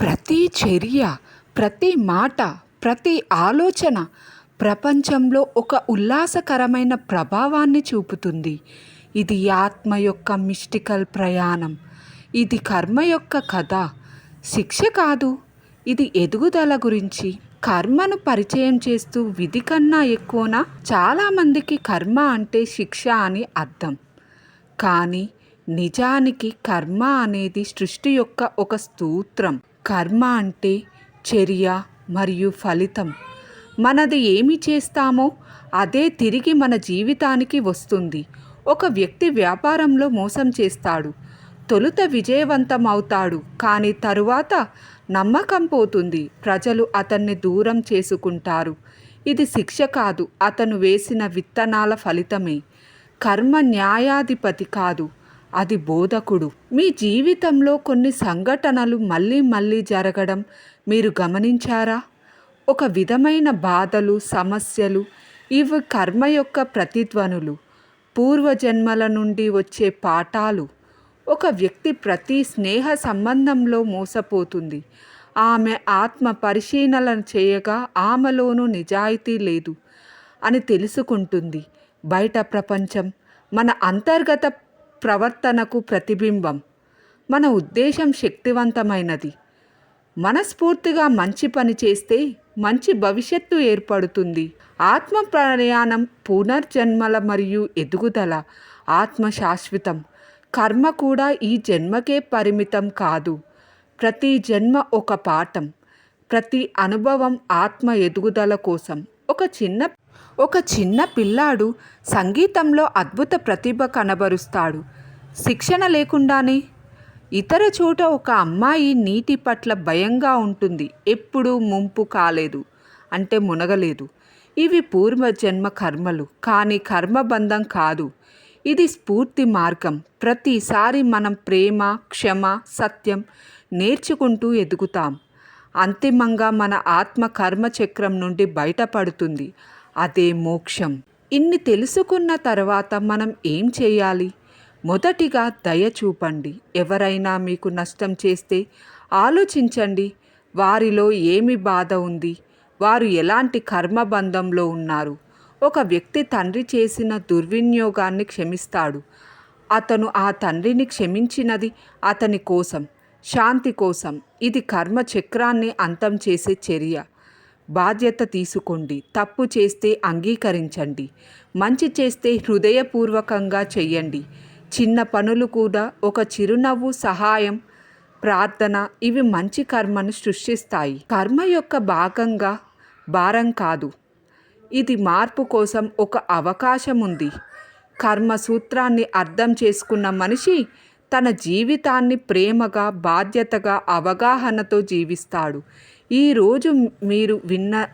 ప్రతి చర్య ప్రతి మాట ప్రతి ఆలోచన ప్రపంచంలో ఒక ఉల్లాసకరమైన ప్రభావాన్ని చూపుతుంది. ఇది ఆత్మ యొక్క మిస్టికల్ ప్రయాణం. ఇది కర్మ యొక్క కథ. శిక్ష కాదు. ఇది ఎదుగుదల గురించి. కర్మను పరిచయం చేస్తూ విధి కన్నా ఎక్కువన చాలామందికి కర్మ అంటే శిక్ష అని అర్థం. కానీ నిజానికి కర్మ అనేది సృష్టి యొక్క ఒక స్తోత్రం. కర్మ అంటే చర్య మరియు ఫలితం. మనది ఏమి చేస్తామో అదే తిరిగి మన జీవితానికి వస్తుంది. ఒక వ్యక్తి వ్యాపారంలో మోసం చేస్తాడు. తొలుత విజయవంతం అవుతాడు కానీ తరువాత నమ్మకం పోతుంది. ప్రజలు అతన్ని దూరం చేసుకుంటారు. ఇది శిక్ష కాదు. అతను వేసిన విత్తనాల ఫలితమే. కర్మ న్యాయాధిపతి కాదు. అది బోధకుడు. మీ జీవితంలో కొన్ని సంఘటనలు మళ్ళీ మళ్ళీ జరగడం మీరు గమనించారా? ఒక విధమైన బాధలు సమస్యలు ఇవి కర్మ యొక్క ప్రతిధ్వనులు. పూర్వజన్మల నుండి వచ్చే పాఠాలు. ఒక వ్యక్తి ప్రతి స్నేహ సంబంధంలో మోసపోతుంది. ఆమె ఆత్మ పరిశీలన చేయగా ఆమెలోనూ నిజాయితీ లేదు అని తెలుసుకుంటుంది. బయట ప్రపంచం మన అంతర్గత ప్రవర్తనకు ప్రతిబింబం. మన ఉద్దేశం శక్తివంతమైనది. మనస్ఫూర్తిగా మంచి పని చేస్తే మంచి భవిష్యత్తు ఏర్పడుతుంది. ఆత్మ ప్రయాణం పునర్జన్మల మరియు ఎదుగుదల ఆత్మ శాశ్వతం కర్మ కూడా ఈ జన్మకే పరిమితం కాదు. ప్రతి జన్మ ఒక పాఠం. ప్రతి అనుభవం ఆత్మ ఎదుగుదల కోసం. ఒక చిన్న ఒక చిన్న పిల్లాడు సంగీతంలో అద్భుత ప్రతిభ కనబరుస్తాడు. శిక్షణ లేకుండానే ఇతర చోట ఒక అమ్మాయి నీటి పట్ల భయంగా ఉంటుంది. ఎప్పుడూ ముంపు కాలేదు. అంటే మునగలేదు. ఇవి పూర్వజన్మ కర్మలు. కానీ కర్మబంధం కాదు. ఇది స్ఫూర్తి మార్గం. ప్రతిసారి మనం ప్రేమ క్షమ సత్యం నేర్చుకుంటూ ఎదుగుతాం. అంతిమంగా మన ఆత్మ కర్మచక్రం నుండి బయటపడుతుంది. అదే మోక్షం. ఇన్ని తెలుసుకున్న తర్వాత మనం ఏం చేయాలి? మొదటిగా దయ చూపండి. ఎవరైనా మీకు నష్టం చేస్తే ఆలోచించండి. వారిలో ఏమి బాధ ఉంది? వారు ఎలాంటి కర్మబంధంలో ఉన్నారు? ఒక వ్యక్తి తండ్రి చేసిన దుర్వినియోగాన్ని క్షమిస్తాడు. అతను ఆ తండ్రిని క్షమించినది అతని కోసం శాంతి కోసం. ఇది కర్మ చక్రాన్ని అంతం చేసే చర్య. బాధ్యత తీసుకోండి. తప్పు చేస్తే అంగీకరించండి. మంచి చేస్తే హృదయపూర్వకంగా చెయ్యండి చిన్న పనులు కూడా ఒక చిరునవ్వు సహాయం ప్రార్థన ఇవి మంచి కర్మను సృష్టిస్తాయి. కర్మ యొక్క భాగంగా భారం కాదు. ఇది మార్పు కోసం ఒక అవకాశం ఉంది. కర్మ సూత్రాన్ని అర్థం చేసుకున్న మనిషి తన జీవితాన్ని ప్రేమగా బాధ్యతగా అవగాహనతో జీవిస్తాడు. ఈరోజు మీరు విన్న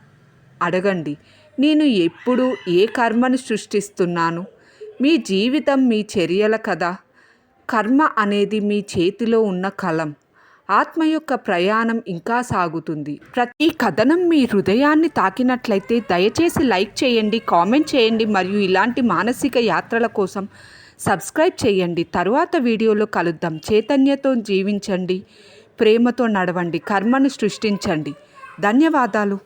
అడగండి నేను ఎప్పుడు ఏ కర్మను సృష్టిస్తున్నాను? మీ జీవితం మీ చర్యల కదా. కర్మ అనేది మీ చేతిలో ఉన్న కలం. ఆత్మ యొక్క ప్రయాణం ఇంకా సాగుతుంది. ప్రతి కథనం మీ హృదయాన్ని తాకినట్లయితే దయచేసి లైక్ చేయండి కామెంట్ చేయండి మరియు ఇలాంటి మానసిక యాత్రల కోసం సబ్స్క్రైబ్ చేయండి. తరువాత వీడియోలో కలుద్దాం. చైతన్యతో జీవించండి. ప్రేమతో నడవండి కర్మను సృష్టించండి. ధన్యవాదాలు.